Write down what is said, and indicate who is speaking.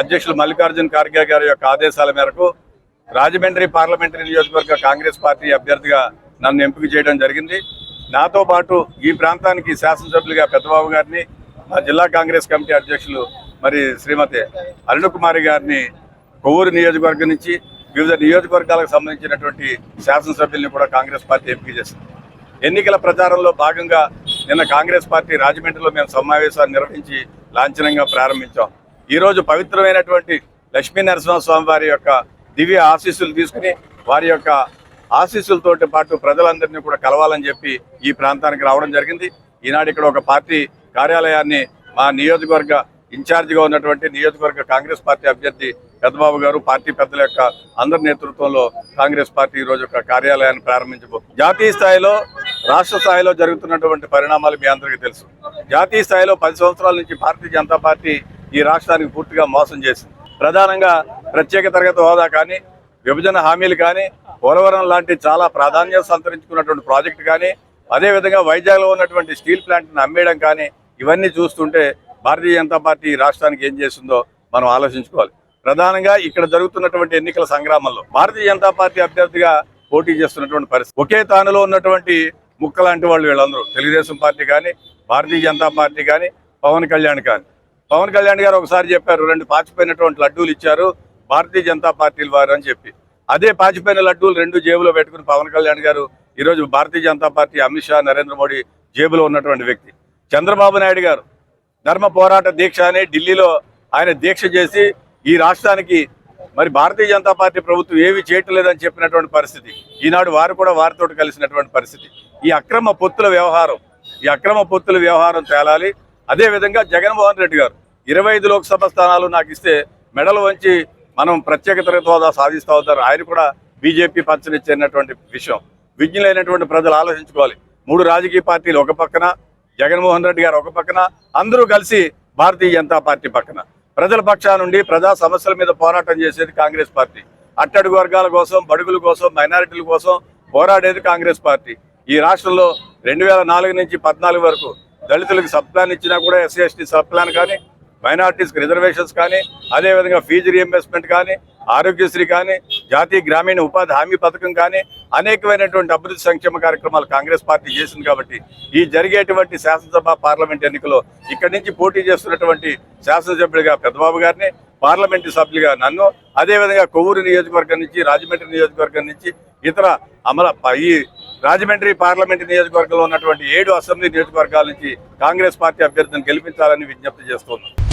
Speaker 1: అధ్యక్షులు మల్లికార్జున ఖార్గే గారి యొక్క ఆదేశాల మేరకు రాజమండ్రి పార్లమెంటరీ నియోజకవర్గ కాంగ్రెస్ పార్టీ అభ్యర్థిగా నన్ను ఎంపిక చేయడం జరిగింది. నాతో పాటు ఈ ప్రాంతానికి శాసనసభ్యులుగా పెద్దబాబు గారిని మా జిల్లా కాంగ్రెస్ కమిటీ అధ్యక్షులు మరి శ్రీమతి అరుణకుమారి గారిని కొవ్వూరు నియోజకవర్గం నుంచి వివిధ నియోజకవర్గాలకు సంబంధించినటువంటి శాసనసభ్యుల్ని కూడా కాంగ్రెస్ పార్టీ ఎంపిక చేసింది. ఎన్నికల ప్రచారంలో భాగంగా నిన్న కాంగ్రెస్ పార్టీ రాజమండ్రిలో మేము సమావేశాన్ని నిర్వహించి లాంఛనంగా ప్రారంభించాం. ఈరోజు పవిత్రమైనటువంటి లక్ష్మీ నరసింహస్వామి వారి యొక్క దివ్య ఆశీస్సులు తీసుకుని వారి యొక్క ఆశీస్సులతోటి పాటు ప్రజలందరినీ కూడా కలవాలని చెప్పి ఈ ప్రాంతానికి రావడం జరిగింది. ఈనాడు ఇక్కడ ఒక పార్టీ కార్యాలయాన్ని మా నియోజకవర్గ ఇన్ఛార్జిగా ఉన్నటువంటి నియోజకవర్గ కాంగ్రెస్ పార్టీ అభ్యర్థి పెద్దబాబు గారు పార్టీ పెద్దల యొక్క అందరి నేతృత్వంలో కాంగ్రెస్ పార్టీ ఈ రోజు ఒక కార్యాలయాన్ని ప్రారంభించబోతుంది జాతీయ స్థాయిలో రాష్ట్ర స్థాయిలో జరుగుతున్నటువంటి పరిణామాలు మీ అందరికీ తెలుసు. జాతీయ స్థాయిలో పది సంవత్సరాల నుంచి భారతీయ జనతా పార్టీ ఈ రాష్ట్రానికి పూర్తిగా మోసం చేసింది. ప్రధానంగా ప్రత్యేక తరగతి హోదా కానీ విభజన హామీలు కానీ పోలవరం లాంటి చాలా ప్రాధాన్యత సంతరించుకున్నటువంటి ప్రాజెక్టు కానీ అదేవిధంగా వైజాగ్లో ఉన్నటువంటి స్టీల్ ప్లాంట్ని అమ్మేయడం కానీ ఇవన్నీ చూస్తుంటే భారతీయ జనతా పార్టీ ఈ రాష్ట్రానికి ఏం చేస్తుందో మనం ఆలోచించుకోవాలి. ప్రధానంగా ఇక్కడ జరుగుతున్నటువంటి ఎన్నికల సంగ్రామంలో భారతీయ జనతా పార్టీ అభ్యర్థిగా పోటీ చేస్తున్నటువంటి పరిస్థితి. ఒకే తానులో ఉన్నటువంటి ముక్క లాంటి వాళ్ళు వీళ్ళందరూ. తెలుగుదేశం పార్టీ కానీ భారతీయ జనతా పార్టీ కానీ పవన్ కళ్యాణ్ కానీ. పవన్ కళ్యాణ్ గారు ఒకసారి చెప్పారు రెండు పాచిపోయినటువంటి లడ్డూలు ఇచ్చారు భారతీయ జనతా పార్టీల వారు అని చెప్పి. అదే పాచిపోయిన లడ్డూలు రెండు జేబులో పెట్టుకుని పవన్ కళ్యాణ్ గారు ఈరోజు భారతీయ జనతా పార్టీ అమిత్ షా నరేంద్ర మోడీ జేబులో ఉన్నటువంటి వ్యక్తి. చంద్రబాబు నాయుడు గారు ధర్మ పోరాట దీక్ష అని ఢిల్లీలో ఆయన దీక్ష చేసి ఈ రాష్ట్రానికి మరి భారతీయ జనతా పార్టీ ప్రభుత్వం ఏవి చేయట్లేదని చెప్పినటువంటి పరిస్థితి. ఈనాడు వారు కూడా వారితో కలిసినటువంటి పరిస్థితి. ఈ అక్రమ పొత్తుల వ్యవహారం ఈ అక్రమ పొత్తుల వ్యవహారం తేలాలి. అదేవిధంగా జగన్మోహన్ రెడ్డి గారు ఇరవై ఐదు లోక్సభ స్థానాలు నాకు ఇస్తే మెడలు వంచి మనం ప్రత్యేక తరగతి హోదా సాధిస్తూ ఉంటారు ఆయన కూడా బీజేపీ పంచనిచ్చినటువంటి విషయం. విజ్ఞులైనటువంటి ప్రజలు ఆలోచించుకోవాలి. మూడు రాజకీయ పార్టీలు ఒక పక్కన జగన్మోహన్ రెడ్డి గారు ఒక పక్కన అందరూ కలిసి భారతీయ జనతా పార్టీ పక్కన. ప్రజల పక్షా నుండి ప్రజా సమస్యల మీద పోరాటం చేసేది కాంగ్రెస్ పార్టీ. అట్టడుగు వర్గాల కోసం బడుగుల కోసం మైనారిటీల కోసం పోరాడేది కాంగ్రెస్ పార్టీ. ఈ రాష్ట్రంలో రెండు వేల నాలుగు నుంచి పద్నాలుగు వరకు దళితులకు సబ్ ప్లాన్ ఇచ్చినా కూడా ఎస్సీ ఎస్టీ సబ్ ప్లాన్ కానీ మైనార్టీస్కి రిజర్వేషన్స్ కానీ అదేవిధంగా ఫీజు రీఎంబర్స్మెంట్ కానీ ఆరోగ్యశ్రీ కానీ జాతీయ గ్రామీణ ఉపాధి హామీ పథకం కానీ అనేకమైనటువంటి అభివృద్ధి సంక్షేమ కార్యక్రమాలు కాంగ్రెస్ పార్టీ చేసింది కాబట్టి ఈ జరిగేటువంటి శాసనసభ పార్లమెంట్ ఎన్నికలో ఇక్కడి నుంచి పోటీ చేస్తున్నటువంటి శాసనసభ్యుడిగా పెద్దబాబు గారిని పార్లమెంటు సభ్యులుగా నన్ను అదేవిధంగా కొవ్వూరు నియోజకవర్గం నుంచి రాజమండ్రి నియోజకవర్గం నుంచి ఇతర అమల ఈ రాజమండ్రి పార్లమెంటు నియోజకవర్గంలో ఉన్నటువంటి ఏడు అసెంబ్లీ నియోజకవర్గాల నుంచి కాంగ్రెస్ పార్టీ అభ్యర్థిని గెలిపించాలని విజ్ఞప్తి చేస్తున్నాం